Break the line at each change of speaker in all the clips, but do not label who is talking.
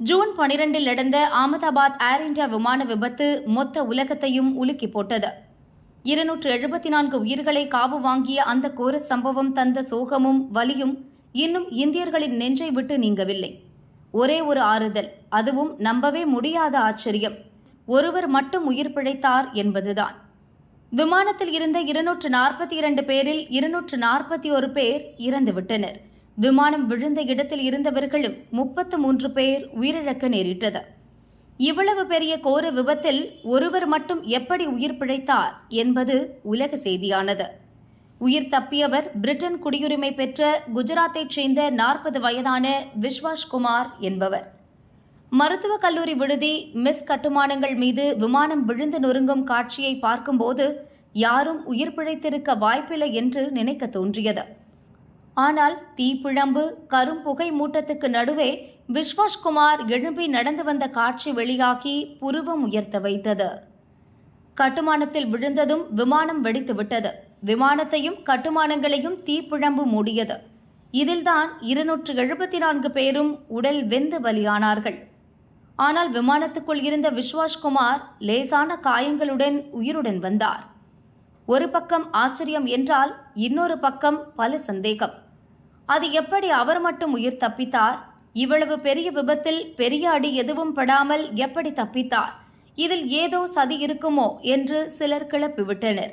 June பனிரெண்டில் நடந்த அகமதாபாத் ஏர் India விமான விபத்து மொத்த உலகத்தையும் உலுக்கி போட்டது. இருநூற்று எழுபத்தி நான்கு உயிர்களை காவு வாங்கிய அந்த கோர சம்பவம் தந்த சோகமும் வலியும் இன்னும் இந்தியர்களின் நெஞ்சை விட்டு நீங்கவில்லை. ஒரே ஒரு ஆறுதல் அதுவும் நம்பவே முடியாத ஆச்சரியம். ஒருவர் மட்டும் உயிர் பிழைத்தார் என்பதுதான். விமானத்தில் இருந்த இருநூற்று நாற்பத்தி இரண்டு பேரில் இருநூற்று நாற்பத்தி ஒரு பேர் இறந்துவிட்டனர். விமானம் விழுந்த இடத்தில் இருந்தவர்களும் முப்பத்து மூன்று பேர் உயிரிழக்க நேரிட்டது. இவ்வளவு பெரிய கோர விபத்தில் ஒருவர் மட்டும் எப்படி உயிர் பிழைத்தார் என்பது உலக செய்தியானது. உயிர் தப்பியவர் பிரிட்டன் குடியுரிமை பெற்ற குஜராத்தைச் சேர்ந்த நாற்பது வயதான விஸ்வாஷ் குமார் என்பவர். மருத்துவக் கல்லூரி விடுதி மிஸ் கட்டுமானங்கள் மீது விமானம் விழுந்து நொறுங்கும் காட்சியை பார்க்கும்போது யாரும் உயிர் பிழைத்திருக்க வாய்ப்பில்லை என்று நினைக்க தோன்றியது. ஆனால் தீப்பிழம்பு கரும்புகை மூட்டத்துக்கு நடுவே விஸ்வாஸ்குமார் எழும்பி நடந்து வந்த காட்சி வெளியாகி புருவம் உயர்த்த வைத்தது. கட்டுமானத்தில் விழுந்ததும் விமானம் வெடித்து விட்டது. விமானத்தையும் கட்டுமானங்களையும் தீப்பிழம்பு மூடியது. இதில்தான் இருநூற்று எழுபத்தி நான்கு பேரும் உடல் வெந்து பலியானார்கள். ஆனால் விமானத்துக்குள் இருந்த விஸ்வாஸ்குமார் லேசான காயங்களுடன் உயிருடன் வந்தார். ஒரு பக்கம் ஆச்சரியம் என்றால் இன்னொரு பக்கம் பல சந்தேகம். அது எப்படி அவர் மட்டும் உயிர் தப்பித்தார்? இவ்வளவு பெரிய விபத்தில் பெரிய அடி எதுவும் படாமல் எப்படி தப்பித்தார்? இதில் ஏதோ சதி இருக்குமோ? என்று சிலர் கிளப்பிவிட்டனர்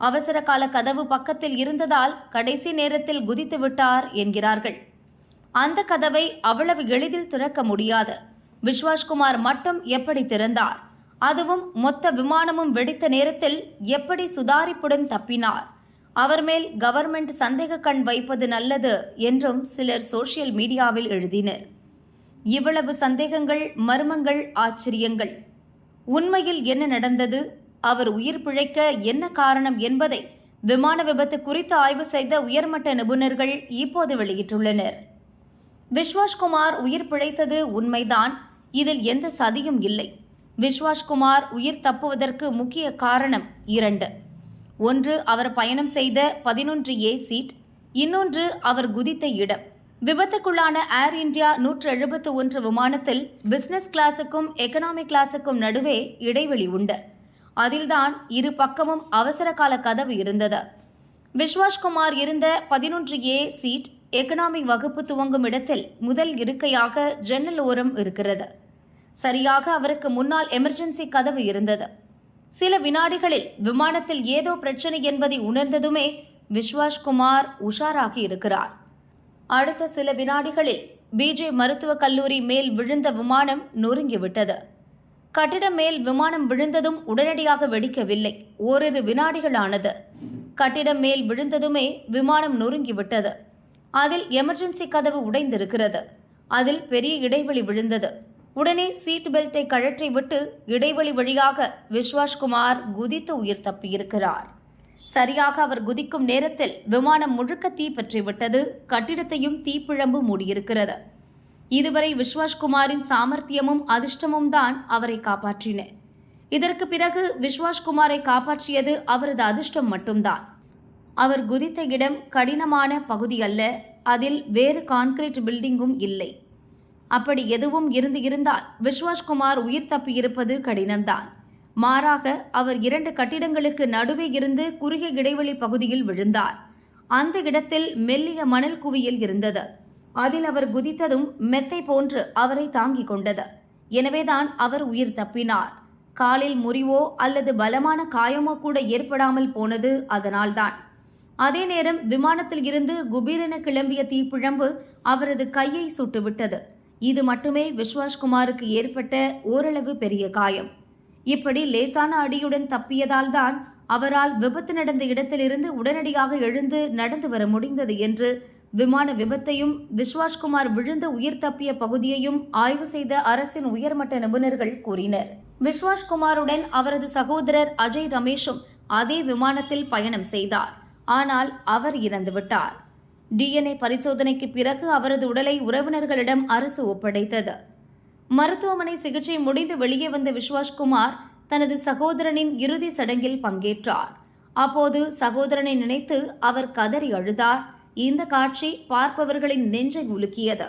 அவசர கால கதவு பக்கத்தில் இருந்ததால் கடைசி நேரத்தில் குதித்து விட்டார் என்கிறார்கள். அந்த கதவை அவ்வளவு எளிதில் திறக்க முடியாது. விஸ்வாஸ்குமார் மட்டும் எப்படி திறந்தார்? அதுவும் மொத்த விமானமும் வெடித்த நேரத்தில் எப்படி சுதாரிப்புடன் தப்பினார்? அவர் மேல் கவர்மெண்ட் சந்தேக கண் வைப்பது நல்லது என்றும் சிலர் சோஷியல் மீடியாவில் எழுதினர். இவ்வளவு சந்தேகங்கள் மர்மங்கள் ஆச்சரியங்கள். உண்மையில் என்ன நடந்தது? அவர் உயிர் பிழைக்க என்ன காரணம் என்பதை விமான விபத்து குறித்து ஆய்வு செய்த உயர்மட்ட நிபுணர்கள் இப்போது வெளியிட்டுள்ளனர். விஸ்வாஸ்குமார் உயிர் பிழைத்தது உண்மைதான் இதில் எந்த சதியும் இல்லை. விஸ்வாஸ்குமார் உயிர் தப்புவதற்கு முக்கிய காரணம் இரண்டு. ஒன்று அவர் பயணம் செய்த பதினொன்று ஏ சீட் இன்னொன்று அவர் குதித்த இடம். விபத்துக்குள்ளான ஏர் இந்தியா நூற்று எழுபத்து ஒன்று விமானத்தில் பிசினஸ் கிளாஸுக்கும் எக்கனாமி கிளாஸுக்கும் நடுவே இடைவெளி உண்டு. அதில்தான் இரு பக்கமும் அவசர கால கதவு இருந்தது. விஸ்வாஸ்குமார் இருந்த பதினொன்று ஏ சீட் எக்கனாமிக் வகுப்பு துவங்கும் இடத்தில் முதல் இருக்கையாக ஜன்னல் ஓரம் இருக்கிறது. சரியாக அவருக்கு முன்னால் எமர்ஜென்சி கதவு இருந்தது. சில வினாடிகளில் விமானத்தில் ஏதோ பிரச்சனை என்பதை உணர்ந்ததுமே விஸ்வாஸ்குமார் உஷாராகி இருக்கிறார். அடுத்த சில வினாடிகளில் பிஜே மருத்துவக் கல்லூரி மேல் விழுந்த விமானம் நொறுங்கிவிட்டது கட்டிடம் மேல் விமானம் விழுந்ததும் உடனடியாக வெடிக்கவில்லை. ஓரிரு வினாடிகள் ஆனது கட்டிடம் மேல் விழுந்ததுமே விமானம் நொறுங்கிவிட்டது அதில் எமர்ஜென்சி கதவு உடைந்திருக்கிறது. அதில் பெரிய இடைவெளி விழுந்தது. உடனே சீட் பெல்ட்டை கழற்றி விட்டு இடைவெளி வழியாக விஸ்வாஸ்குமார் குதித்து உயிர் தப்பியிருக்கிறார். சரியாக அவர் குதிக்கும் நேரத்தில் விமானம் முழுக்க தீ பற்றிவிட்டது கட்டிடத்தையும் தீப்பிழம்பு மூடியிருக்கிறது. இதுவரை விஸ்வாஸ்குமாரின் சாமர்த்தியமும் அதிர்ஷ்டமும் தான் அவரை காப்பாற்றின. இதற்கு பிறகு விஸ்வாஸ்குமாரை காப்பாற்றியது அவரது அதிர்ஷ்டம் மட்டும்தான். அவர் குதித்த இடம் கடினமான பகுதி அல்ல. அதில் வேறு கான்கிரீட் பில்டிங்கும் இல்லை. அப்படி எதுவும் இருந்து இருந்தால் விஸ்வாஸ்குமார் உயிர் தப்பியிருப்பது கடினம்தான். மாறாக அவர் இரண்டு கட்டிடங்களுக்கு நடுவே இருந்து குறுகிய இடைவெளி பகுதியில் விழுந்தார். அந்த இடத்தில் மெல்லிய மணல் குவியல் இருந்தது. அதில் அவர் குதித்ததும் மெத்தை போன்று அவரை தாங்கிக் கொண்டது. எனவேதான் அவர் உயிர் தப்பினார். காலில் முறிவோ அல்லது பலமான காயமோ கூட ஏற்படாமல் போனது அதனால்தான். அதே நேரம் விமானத்தில் இருந்து குபீரென கிளம்பிய தீப்பிழம்பு அவரது கையை சுட்டுவிட்டது. இது மட்டுமே விஸ்வாஸ்குமாருக்கு ஏற்பட்ட ஓரளவு பெரிய காயம். இப்படி லேசான அடியுடன் தப்பியதால் தான் அவரால் விபத்து நடந்த இடத்திலிருந்து உடனடியாக எழுந்து நடந்து வர முடிந்தது என்று விமான விபத்தையும் விஸ்வாஷ்குமார் விழுந்து உயிர் தப்பிய பகுதியையும் ஆய்வு செய்த அரசின் உயர்மட்ட நிபுணர்கள் கூறினர். விஸ்வாஸ்குமாருடன் அவரது சகோதரர் அஜய் ரமேஷும் அதே விமானத்தில் பயணம் செய்தார். ஆனால் அவர் இறந்துவிட்டார். டிஎன்ஏ பரிசோதனைக்கு பிறகு அவரது உடலை உறவினர்களிடம் அரசு ஒப்படைத்தது. மருத்துவமனை சிகிச்சை முடிந்து வெளியே வந்த விஸ்வாஸ்குமார் தனது சகோதரனின் இறுதி சடங்கில் பங்கேற்றார். அப்போது சகோதரனை நினைத்து அவர் கதறி அழுதார். இந்த காட்சி பார்ப்பவர்களின் நெஞ்சை உலுக்கியது.